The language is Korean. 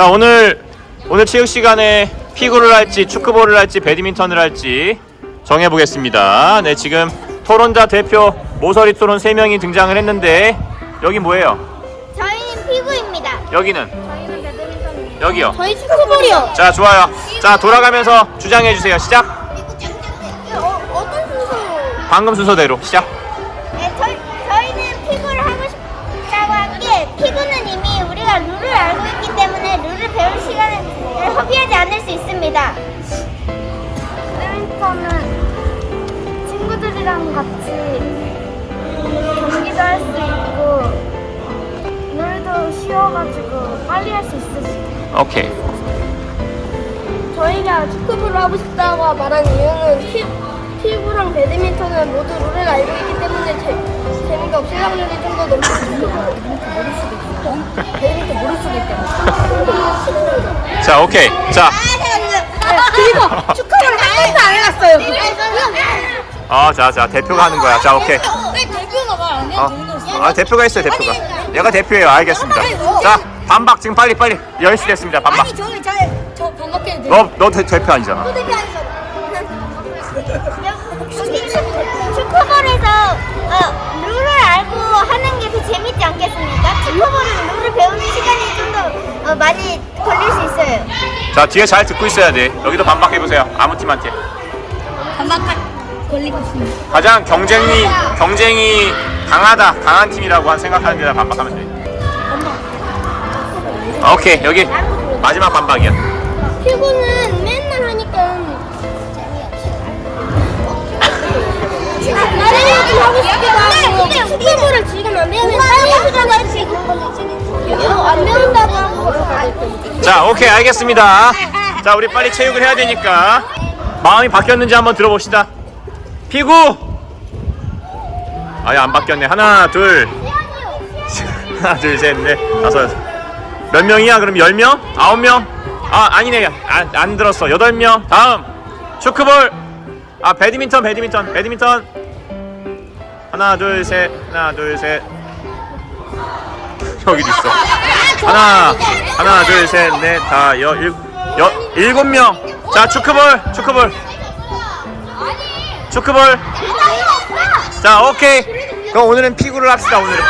자 오늘 오늘 체육 시간에 피구를 할지 축구볼을 할지 배드민턴을 할지 정해보겠습니다. 네 지금 토론자 대표 모서리 토론 3명이 등장을 했는데 여기 뭐예요? 저희는 피구입니다. 여기는 저희는 배드민턴입니다. 여기요. 저희 축구볼이요. 자 좋아요. 자 돌아가면서 주장해 주세요. 시작. 어, 어떤 순서? 방금 순서대로 시작. 허비하지 않을 수 있습니다. 배드민턴은 친구들이랑 같이 경기도 할 수 있고 룰도 쉬워가지고 빨리 할 수 있으시죠. 오케이. 저희가 축구부를 하고 싶다고 말한 이유는 피, 피구랑 배드민턴은 모두 룰을 알고 있기 때문에 재, 재미가 없을 확률이 좀 더 높고 축구부는 모를 수도 있고 배드민턴 모를 수도 있고 자 오케이. 자. 그리고 축구를 한 번도 안 해봤어요 어, 자, 자, 대표가 하는 거야. 자, 오케이. 왜 대표가 말안 해요? 어, 아, 대표가 있어요, 대표가. 얘가 대표예요. 알겠습니다. 자, 반박 지금 빨리 빨리 열시 됐습니다. 반박. 아니 저는 저저 반박해도 돼요? 너, 너 대, 대표 아니잖아. 축구볼에서 어, 룰을 알고 하는 게 더 재밌지 않겠습니까? 축구볼은 룰을 배우는 시간이 좀 더 많이. 자, 뒤에 잘 듣고 있어야 돼. 여기도 반박해 보세요. 아무 팀한테. 반박할 걸리고 있습니다. 가장 경쟁이 경쟁이 강하다, 강한 팀이라고 한 생각하는 데다 반박하면 돼. 오케이, 여기 마지막 반박이야. 피구는 맨날 하니까 배드민턴 하고 싶기도 하고 축구볼을 지금 안 배우면 자, 오케이, 알겠습니다. 자, 우리 빨리 체육을 해야 되니까 마음이 바뀌었는지 한번 들어봅시다. 피구. 아예 안 바뀌었네. 하나, 둘, 하나, 둘, 셋, 넷, 다섯. 몇 명이야? 그럼 열 명? 아홉 명? 아, 아니네. 안, 안 들었어. 여덟 명. 다음. 축구볼. 아, 배드민턴, 배드민턴, 배드민턴. 하나, 둘, 셋. 하나, 둘, 셋. 여기도 있어. 하나, 하나, 둘, 셋, 넷, 다, 여, 일, 여, 일곱 명. 자, 축구볼, 축구볼. 축구볼. 자, 오케이. 그럼 오늘은 피구를 합시다, 오늘은.